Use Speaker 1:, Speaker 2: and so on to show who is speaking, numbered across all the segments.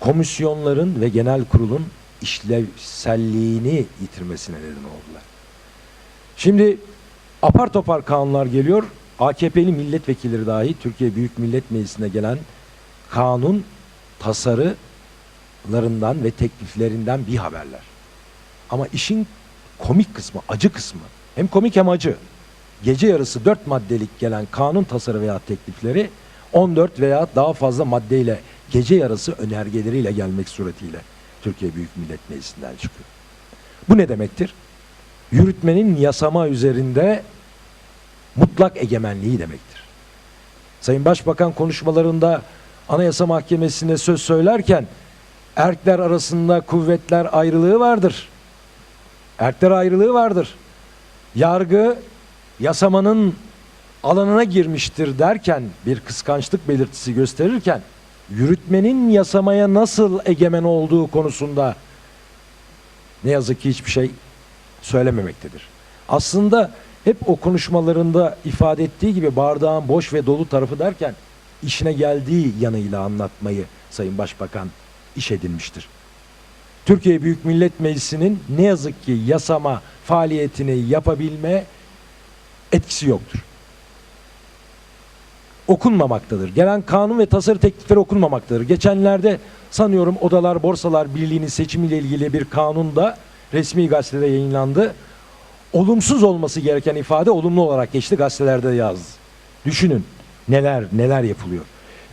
Speaker 1: komisyonların ve genel kurulun işlevselliğini yitirmesine neden oldular. Şimdi apar topar kanunlar geliyor. AKP'li milletvekilleri dahi Türkiye Büyük Millet Meclisi'ne gelen kanun tasarılarından ve tekliflerinden bir haberler. Ama işin komik kısmı, acı kısmı hem komik hem acı. Gece yarısı 4 maddelik gelen kanun tasarı veya teklifleri 14 veya daha fazla maddeyle gece yarısı önergeleriyle gelmek suretiyle Türkiye Büyük Millet Meclisi'nden çıkıyor. Bu ne demektir? Yürütmenin yasama üzerinde mutlak egemenliği demektir. Sayın Başbakan konuşmalarında Anayasa Mahkemesi'ne söz söylerken erkler arasında kuvvetler ayrılığı vardır. Erkler ayrılığı vardır. Yargı yasamanın alanına girmiştir derken bir kıskançlık belirtisi gösterirken yürütmenin yasamaya nasıl egemen olduğu konusunda ne yazık ki hiçbir şey söylememektedir. Aslında hep o konuşmalarında ifade ettiği gibi bardağın boş ve dolu tarafı derken işine geldiği yanıyla anlatmayı Sayın Başbakan iş edinmiştir. Türkiye Büyük Millet Meclisi'nin ne yazık ki yasama faaliyetini yapabilme etkisi yoktur. Okunmamaktadır. Gelen kanun ve tasarı teklifleri okunmamaktadır. Geçenlerde sanıyorum Odalar Borsalar Birliği'nin seçimiyle ilgili bir kanun da resmi gazetede yayınlandı. Olumsuz olması gereken ifade olumlu olarak geçti gazetelerde yazdı. Düşünün neler neler yapılıyor.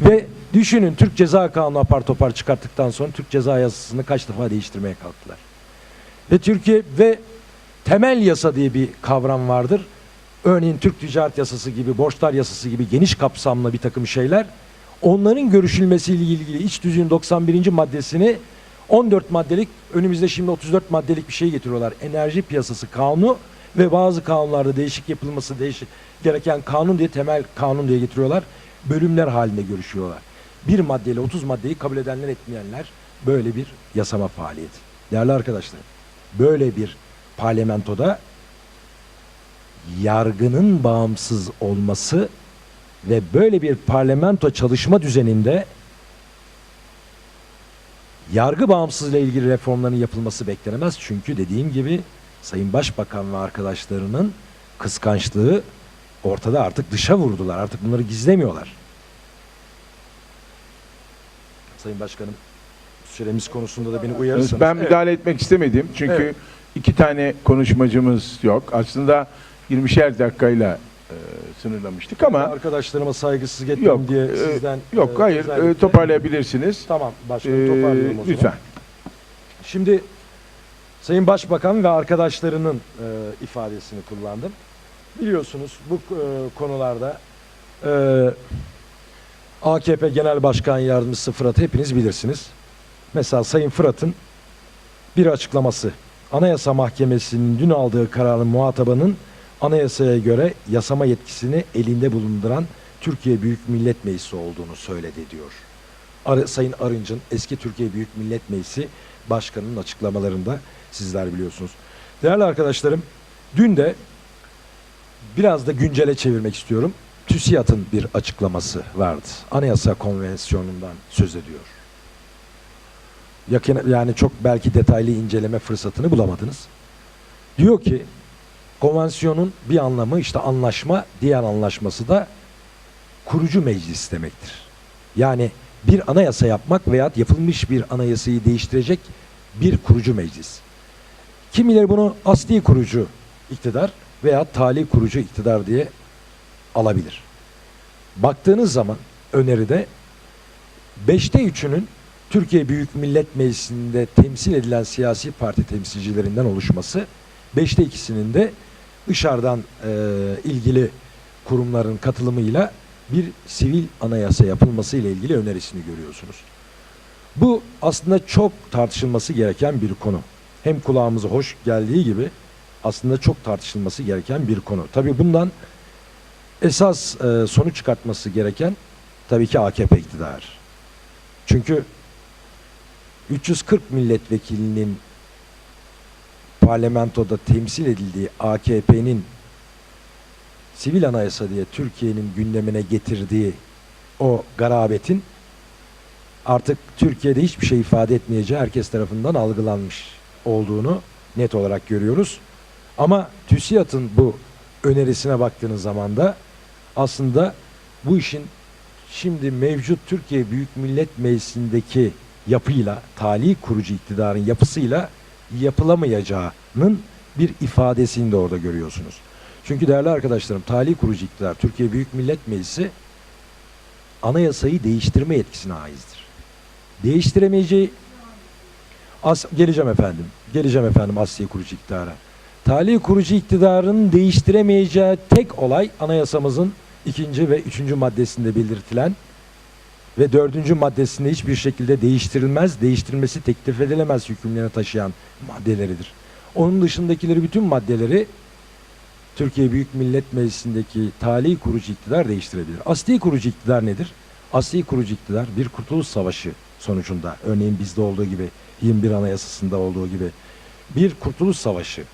Speaker 1: Ve düşünün Türk Ceza Kanunu apar topar çıkarttıktan sonra Türk Ceza Yasası'nı kaç defa değiştirmeye kalktılar. Ve Türkiye ve temel yasa diye bir kavram vardır. Örneğin Türk Ticaret Yasası gibi, Borçlar Yasası gibi geniş kapsamlı bir takım şeyler. Onların görüşülmesiyle ilgili iç düzüğün 91. maddesini 14 maddelik, önümüzde şimdi 34 maddelik bir şey getiriyorlar. Enerji piyasası kanunu ve bazı kanunlarda değişik yapılması değişik gereken kanun diye temel kanun diye getiriyorlar. Bölümler halinde görüşüyorlar. Bir maddeyle 30 maddeyi kabul edenler etmeyenler böyle bir yasama faaliyeti. Değerli arkadaşlar, böyle bir parlamentoda yargının bağımsız olması ve böyle bir parlamento çalışma düzeninde yargı bağımsızlığı ile ilgili reformların yapılması beklenemez. Çünkü dediğim gibi Sayın Başbakan ve arkadaşlarının kıskançlığı ortada artık dışa vurdular. Artık bunları gizlemiyorlar. Sayın Başkanım süremiz konusunda da beni uyarırsanız.
Speaker 2: Ben
Speaker 1: Evet.
Speaker 2: müdahale etmek istemedim. Çünkü
Speaker 1: Evet.
Speaker 2: iki tane konuşmacımız yok. Aslında 20'şer dakikayla e, sınırlamıştık ama
Speaker 1: arkadaşlarıma saygısızlık etmeyeyim
Speaker 2: yok.
Speaker 1: diye
Speaker 2: e,
Speaker 1: sizden
Speaker 2: yok
Speaker 1: e,
Speaker 2: hayır e, toparlayabilirsiniz.
Speaker 1: Tamam
Speaker 2: E,
Speaker 1: başkanım toparlıyorum o zaman.
Speaker 2: lütfen.
Speaker 1: Şimdi Sayın Başbakan ve arkadaşlarının e, ifadesini kullandım. Biliyorsunuz bu e, konularda e, AKP Genel Başkan Yardımcısı Fırat hepiniz bilirsiniz. Mesela Sayın Fırat'ın bir açıklaması. Anayasa Mahkemesi'nin dün aldığı kararın muhatabının anayasaya göre yasama yetkisini elinde bulunduran Türkiye Büyük Millet Meclisi olduğunu söyledi diyor. Arı, Sayın Arınç'ın eski Türkiye Büyük Millet Meclisi Başkanı'nın açıklamalarında sizler biliyorsunuz. Değerli arkadaşlarım, dün de biraz da güncele çevirmek istiyorum. TÜSİAD'ın bir açıklaması vardı. Anayasa Konvensiyonu'ndan söz ediyor. Yakın, yani çok belki detaylı inceleme fırsatını bulamadınız. Diyor ki konvansiyonun bir anlamı işte anlaşma, diğer anlaşması da kurucu meclis demektir. Yani bir anayasa yapmak veya yapılmış bir anayasayı değiştirecek bir kurucu meclis. Kimileri bunu asli kurucu iktidar veya tali kurucu iktidar diye alabilir. Baktığınız zaman öneride beşte üçünün Türkiye Büyük Millet Meclisi'nde temsil edilen siyasi parti temsilcilerinden oluşması, beşte ikisinin de dışarıdan e, ilgili kurumların katılımıyla bir sivil anayasa yapılması ile ilgili önerisini görüyorsunuz. Bu aslında çok tartışılması gereken bir konu. Hem kulağımıza hoş geldiği gibi aslında çok tartışılması gereken bir konu. Tabii bundan esas e, sonuç çıkartması gereken tabii ki AKP iktidarı. Çünkü 340 milletvekilinin parlamentoda temsil edildiği AKP'nin sivil anayasa diye Türkiye'nin gündemine getirdiği o garabetin artık Türkiye'de hiçbir şey ifade etmeyeceği herkes tarafından algılanmış olduğunu net olarak görüyoruz. Ama TÜSİAD'ın bu önerisine baktığınız zaman da aslında bu işin şimdi mevcut Türkiye Büyük Millet Meclisi'ndeki yapıyla, tali kurucu iktidarın yapısıyla yapılamayacağının bir ifadesini de orada görüyorsunuz. Çünkü değerli arkadaşlarım, tali kurucu iktidar Türkiye Büyük Millet Meclisi anayasayı değiştirme yetkisine aizdir. Değiştiremeyeceği As geleceğim efendim. Geleceğim efendim Asya kurucu iktidara. Tali kurucu iktidarın değiştiremeyeceği tek olay anayasamızın ikinci ve üçüncü maddesinde belirtilen ve dördüncü maddesinde hiçbir şekilde değiştirilmez, değiştirilmesi teklif edilemez hükümlerini taşıyan maddeleridir. Onun dışındakileri bütün maddeleri Türkiye Büyük Millet Meclisi'ndeki tali kurucu iktidar değiştirebilir. Asli kurucu iktidar nedir? Asli kurucu iktidar bir kurtuluş savaşı sonucunda örneğin bizde olduğu gibi 21 Anayasası'nda olduğu gibi bir kurtuluş savaşı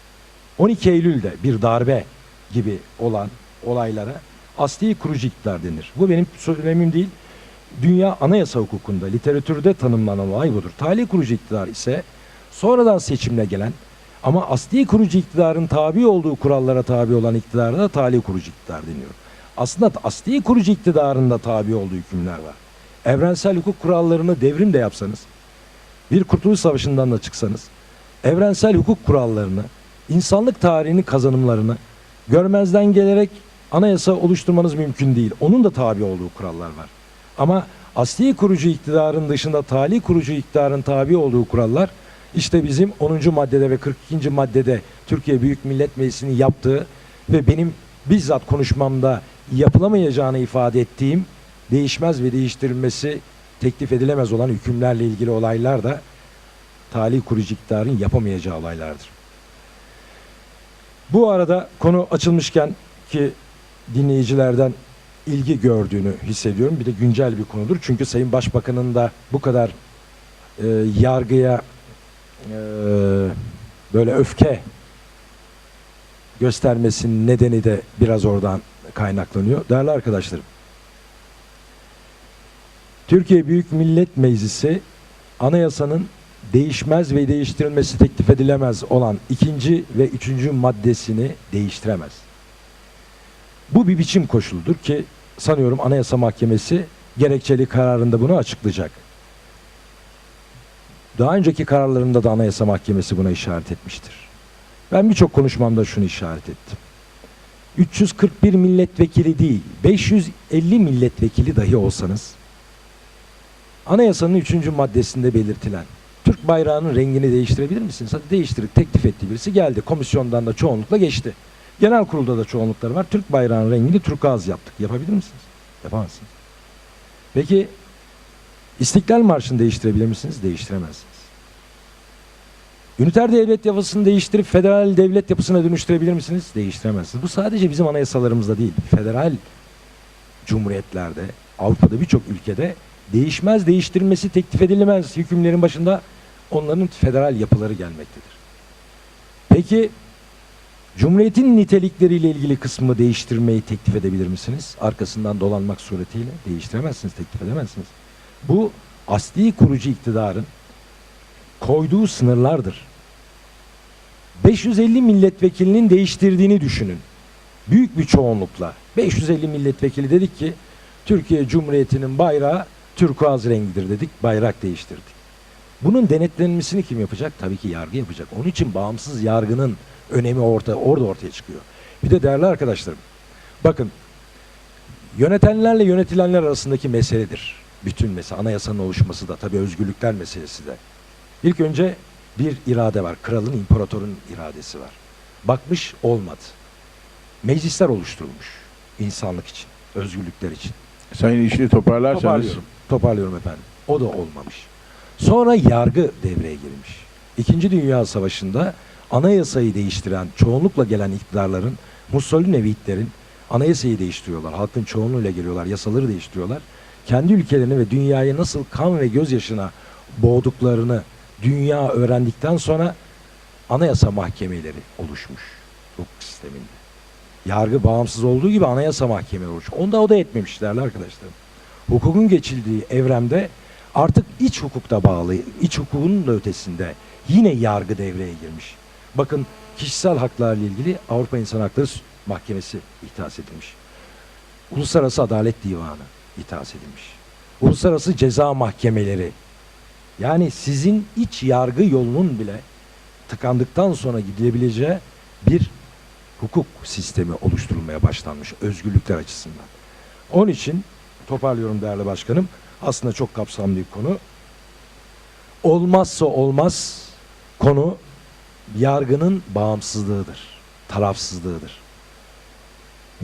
Speaker 1: 12 Eylül'de bir darbe gibi olan olaylara asli kurucu iktidar denir. Bu benim söylemim değil. Dünya anayasa hukukunda, literatürde tanımlanan olay budur. Tali kurucu iktidar ise sonradan seçimle gelen ama asli kurucu iktidarın tabi olduğu kurallara tabi olan iktidara da tali kurucu iktidar deniyor. Aslında asli kurucu iktidarın da tabi olduğu hükümler var. Evrensel hukuk kurallarını devrim de yapsanız, bir kurtuluş savaşından da çıksanız, evrensel hukuk kurallarını, insanlık tarihinin kazanımlarını görmezden gelerek anayasa oluşturmanız mümkün değil. Onun da tabi olduğu kurallar var. Ama asli kurucu iktidarın dışında tali kurucu iktidarın tabi olduğu kurallar işte bizim 10. maddede ve 42. maddede Türkiye Büyük Millet Meclisi'nin yaptığı ve benim bizzat konuşmamda yapılamayacağını ifade ettiğim değişmez ve değiştirilmesi teklif edilemez olan hükümlerle ilgili olaylar da tali kurucu iktidarın yapamayacağı olaylardır. Bu arada konu açılmışken ki dinleyicilerden ilgi gördüğünü hissediyorum. Bir de güncel bir konudur. Çünkü Sayın Başbakan'ın da bu kadar e, yargıya e, böyle öfke göstermesinin nedeni de biraz oradan kaynaklanıyor. Değerli arkadaşlarım, Türkiye Büyük Millet Meclisi anayasanın değişmez ve değiştirilmesi teklif edilemez olan ikinci ve üçüncü maddesini değiştiremez. Bu bir biçim koşuludur ki sanıyorum Anayasa Mahkemesi gerekçeli kararında bunu açıklayacak. Daha önceki kararlarında da Anayasa Mahkemesi buna işaret etmiştir. Ben birçok konuşmamda şunu işaret ettim. 341 milletvekili değil, 550 milletvekili dahi olsanız Anayasanın 3. maddesinde belirtilen Türk bayrağının rengini değiştirebilir misiniz? Hadi değiştirip teklif etti birisi geldi. Komisyondan da çoğunlukla geçti. Genel kurulda da çoğunlukları var. Türk bayrağının rengini turkuaz yaptık. Yapabilir misiniz? Yapamazsınız. Peki İstiklal Marşı'nı değiştirebilir misiniz? Değiştiremezsiniz. Üniter devlet yapısını değiştirip federal devlet yapısına dönüştürebilir misiniz? Değiştiremezsiniz. Bu sadece bizim anayasalarımızda değil. Federal cumhuriyetlerde, Avrupa'da birçok ülkede değişmez, değiştirilmesi teklif edilemez hükümlerin başında onların federal yapıları gelmektedir. Peki Cumhuriyetin nitelikleriyle ilgili kısmı değiştirmeyi teklif edebilir misiniz? Arkasından dolanmak suretiyle değiştiremezsiniz, teklif edemezsiniz. Bu asli kurucu iktidarın koyduğu sınırlardır. 550 milletvekilinin değiştirdiğini düşünün. Büyük bir çoğunlukla 550 milletvekili dedik ki Türkiye Cumhuriyeti'nin bayrağı turkuaz rengidir dedik, bayrak değiştirdik. Bunun denetlenmesini kim yapacak? Tabii ki yargı yapacak. Onun için bağımsız yargının önemi orta, orada ortaya çıkıyor. Bir de değerli arkadaşlarım, bakın yönetenlerle yönetilenler arasındaki meseledir. Bütün mesele, anayasanın oluşması da tabii özgürlükler meselesi de. İlk önce bir irade var, kralın, imparatorun iradesi var. Bakmış olmadı. Meclisler oluşturulmuş insanlık için, özgürlükler için.
Speaker 2: Sayın işini toparlarsanız
Speaker 1: Toparlıyorum. Toparlıyorum efendim. O da olmamış. Sonra yargı devreye girmiş. İkinci Dünya Savaşı'nda anayasayı değiştiren, çoğunlukla gelen iktidarların, Mussolini Hitler'in anayasayı değiştiriyorlar. Halkın çoğunluğuyla geliyorlar, yasaları değiştiriyorlar. Kendi ülkelerini ve dünyayı nasıl kan ve gözyaşına boğduklarını dünya öğrendikten sonra anayasa mahkemeleri oluşmuş hukuk sisteminde. Yargı bağımsız olduğu gibi anayasa mahkemeleri oluşmuş. Onda o da etmemişlerdi arkadaşlar. Hukukun geçildiği evremde Artık iç hukukta bağlı, iç hukukun da ötesinde yine yargı devreye girmiş. Bakın kişisel haklarla ilgili Avrupa İnsan Hakları Mahkemesi ihtas edilmiş. Uluslararası Adalet Divanı ihtas edilmiş. Uluslararası ceza mahkemeleri. Yani sizin iç yargı yolunun bile tıkandıktan sonra gidilebileceği bir hukuk sistemi oluşturulmaya başlanmış özgürlükler açısından. Onun için toparlıyorum değerli başkanım. Aslında çok kapsamlı bir konu. Olmazsa olmaz konu yargının bağımsızlığıdır, tarafsızlığıdır.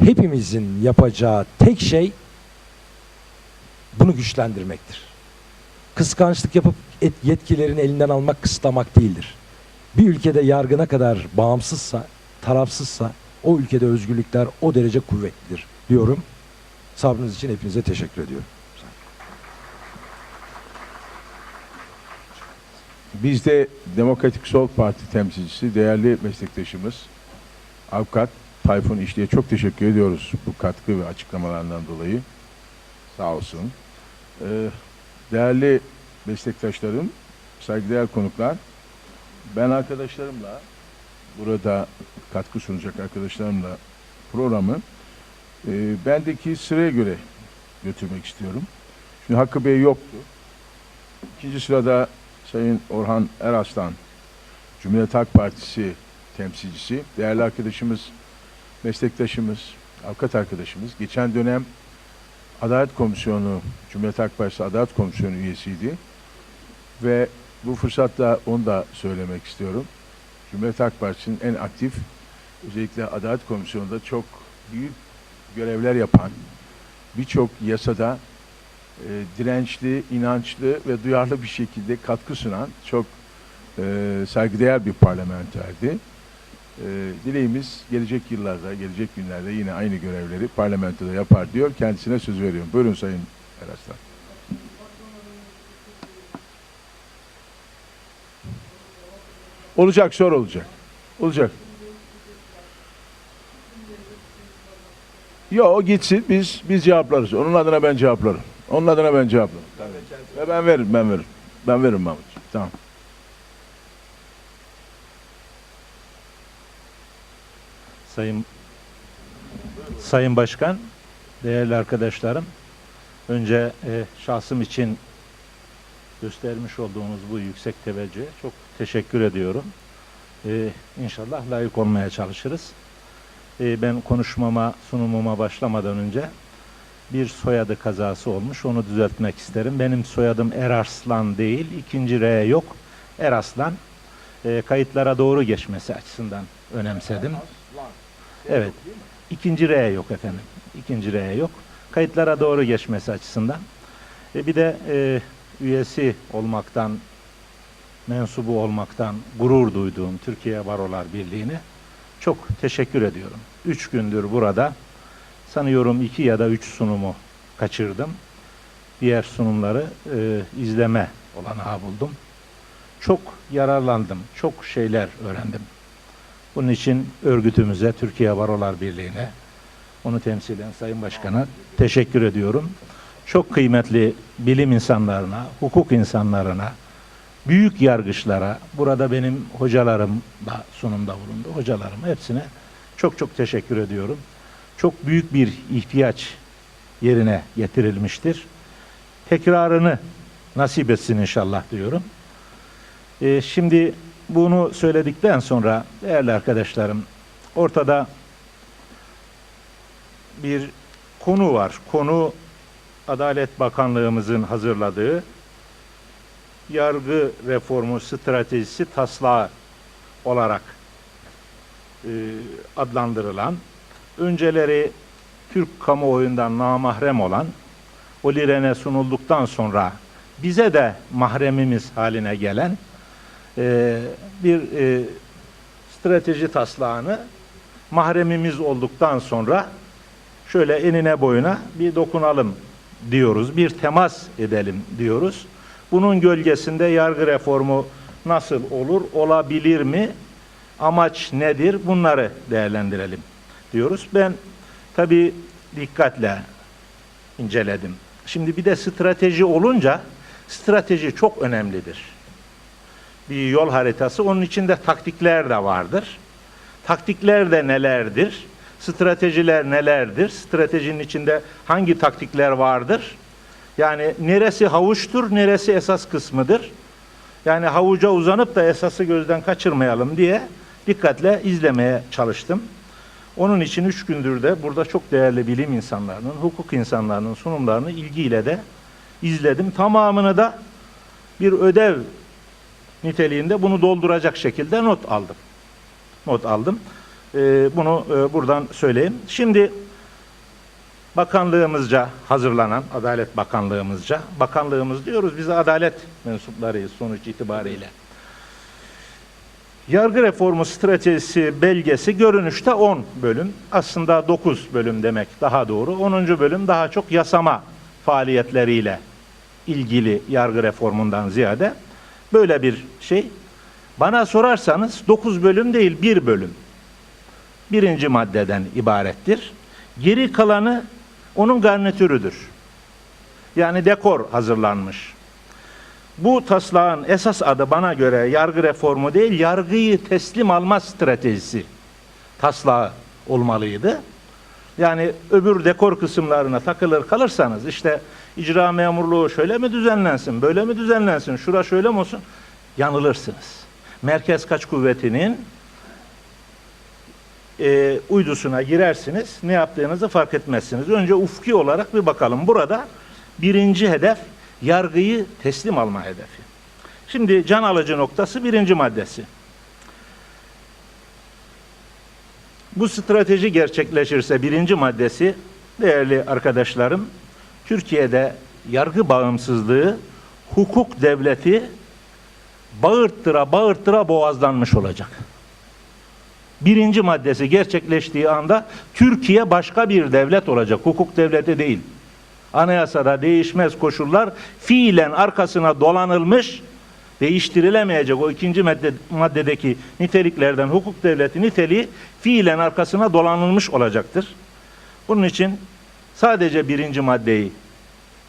Speaker 1: Hepimizin yapacağı tek şey bunu güçlendirmektir. Kıskançlık yapıp et- yetkilerini elinden almak, kısıtlamak değildir. Bir ülkede yargı ne kadar bağımsızsa, tarafsızsa o ülkede özgürlükler o derece kuvvetlidir diyorum. Sabrınız için hepinize teşekkür ediyorum.
Speaker 2: Biz de Demokratik Sol Parti temsilcisi, değerli meslektaşımız Avukat Tayfun İşli'ye çok teşekkür ediyoruz bu katkı ve açıklamalarından dolayı. Sağ olsun. Ee, değerli meslektaşlarım, saygıdeğer konuklar, ben arkadaşlarımla, burada katkı sunacak arkadaşlarımla programı e, bendeki sıraya göre götürmek istiyorum. Şimdi Hakkı Bey yoktu. İkinci sırada Sayın Orhan Eraslan, Cumhuriyet Halk Partisi temsilcisi, değerli arkadaşımız, meslektaşımız, avukat arkadaşımız, geçen dönem Adalet Komisyonu, Cumhuriyet Halk Partisi Adalet Komisyonu üyesiydi. Ve bu fırsatla onu da söylemek istiyorum. Cumhuriyet Halk Partisi'nin en aktif, özellikle Adalet Komisyonu'nda çok büyük görevler yapan, birçok yasada e, dirençli, inançlı ve duyarlı bir şekilde katkı sunan çok e, saygıdeğer bir parlamenterdi. E, dileğimiz gelecek yıllarda, gelecek günlerde yine aynı görevleri parlamentoda yapar diyor. Kendisine söz veriyorum. Buyurun Sayın Eraslan. Olacak, sor olacak. Olacak. Yo o gitsin biz biz cevaplarız. Onun adına ben cevaplarım. Onun adına ben cevaplarım. Ve ben veririm, ben veririm. Ben veririm Mahmutcuğum. Tamam.
Speaker 3: Sayın Sayın Başkan, değerli arkadaşlarım, önce e, şahsım için göstermiş olduğunuz bu yüksek teveccühe çok teşekkür ediyorum. E, inşallah layık olmaya çalışırız. E, ben konuşmama, sunumuma başlamadan önce bir soyadı kazası olmuş, onu düzeltmek isterim. Benim soyadım Erarslan değil, ikinci R yok. Eraslan. E, kayıtlara doğru geçmesi açısından önemsedim. Evet. İkinci R yok efendim. İkinci R yok. Kayıtlara doğru geçmesi açısından. E, bir de e, üyesi olmaktan, mensubu olmaktan gurur duyduğum Türkiye Barolar Birliği'ne çok teşekkür ediyorum. Üç gündür burada. Sanıyorum iki ya da üç sunumu kaçırdım. Diğer sunumları e, izleme olanağı buldum. Çok yararlandım. Çok şeyler öğrendim. Bunun için örgütümüze, Türkiye Barolar Birliği'ne, onu temsilen Sayın Başkan'a teşekkür ediyorum. Çok kıymetli bilim insanlarına, hukuk insanlarına, büyük yargıçlara, burada benim hocalarım da sunumda bulundu, hocalarım hepsine çok çok teşekkür ediyorum. Çok büyük bir ihtiyaç yerine getirilmiştir. Tekrarını nasip etsin inşallah diyorum. Ee, şimdi bunu söyledikten sonra değerli arkadaşlarım ortada bir konu var. Konu Adalet Bakanlığımızın hazırladığı yargı reformu stratejisi taslağı olarak e, adlandırılan önceleri Türk kamuoyundan namahrem olan o Liren'e sunulduktan sonra bize de mahremimiz haline gelen e, bir e, strateji taslağını mahremimiz olduktan sonra şöyle enine boyuna bir dokunalım diyoruz, bir temas edelim diyoruz. Bunun gölgesinde yargı reformu nasıl olur, olabilir mi, amaç nedir? Bunları değerlendirelim diyoruz. Ben tabii dikkatle inceledim. Şimdi bir de strateji olunca strateji çok önemlidir. Bir yol haritası, onun içinde taktikler de vardır. Taktikler de nelerdir? Stratejiler nelerdir? Stratejinin içinde hangi taktikler vardır? Yani neresi havuçtur, neresi esas kısmıdır? Yani havuca uzanıp da esası gözden kaçırmayalım diye dikkatle izlemeye çalıştım. Onun için üç gündür de burada çok değerli bilim insanlarının, hukuk insanlarının sunumlarını ilgiyle de izledim. Tamamını da bir ödev niteliğinde bunu dolduracak şekilde not aldım. Not aldım. Ee, bunu e, buradan söyleyeyim. Şimdi bakanlığımızca hazırlanan, Adalet Bakanlığımızca, bakanlığımız diyoruz biz adalet mensuplarıyız sonuç itibariyle. Yargı reformu stratejisi belgesi görünüşte 10 bölüm. Aslında 9 bölüm demek daha doğru. 10. bölüm daha çok yasama faaliyetleriyle ilgili yargı reformundan ziyade böyle bir şey. Bana sorarsanız 9 bölüm değil bir bölüm. Birinci maddeden ibarettir. Geri kalanı onun garnitürüdür. Yani dekor hazırlanmış. Bu taslağın esas adı bana göre yargı reformu değil, yargıyı teslim alma stratejisi taslağı olmalıydı. Yani öbür dekor kısımlarına takılır kalırsanız işte icra memurluğu şöyle mi düzenlensin, böyle mi düzenlensin, şura şöyle mi olsun? Yanılırsınız. Merkez Kaç Kuvveti'nin e, uydusuna girersiniz, ne yaptığınızı fark etmezsiniz. Önce ufki olarak bir bakalım. Burada birinci hedef yargıyı teslim alma hedefi. Şimdi can alıcı noktası birinci maddesi. Bu strateji gerçekleşirse birinci maddesi değerli arkadaşlarım Türkiye'de yargı bağımsızlığı hukuk devleti bağırttıra bağırttıra boğazlanmış olacak. Birinci maddesi gerçekleştiği anda Türkiye başka bir devlet olacak. Hukuk devleti değil. Anayasada değişmez koşullar fiilen arkasına dolanılmış, değiştirilemeyecek o ikinci madde, maddedeki niteliklerden hukuk devleti niteliği fiilen arkasına dolanılmış olacaktır. Bunun için sadece birinci maddeyi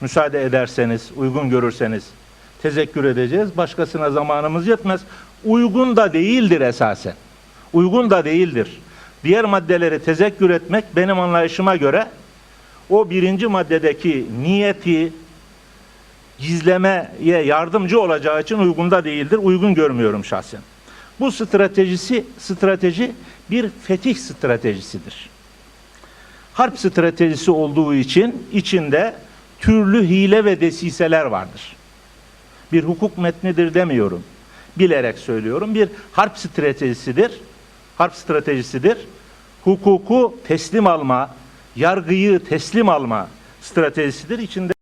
Speaker 3: müsaade ederseniz, uygun görürseniz tezekkür edeceğiz. Başkasına zamanımız yetmez. Uygun da değildir esasen. Uygun da değildir. Diğer maddeleri tezekkür etmek benim anlayışıma göre o birinci maddedeki niyeti gizlemeye yardımcı olacağı için uygun da değildir. Uygun görmüyorum şahsen. Bu stratejisi strateji bir fetih stratejisidir. Harp stratejisi olduğu için içinde türlü hile ve desiseler vardır. Bir hukuk metnidir demiyorum. Bilerek söylüyorum. Bir harp stratejisidir. Harp stratejisidir. Hukuku teslim alma, yargıyı teslim alma stratejisidir. İçinde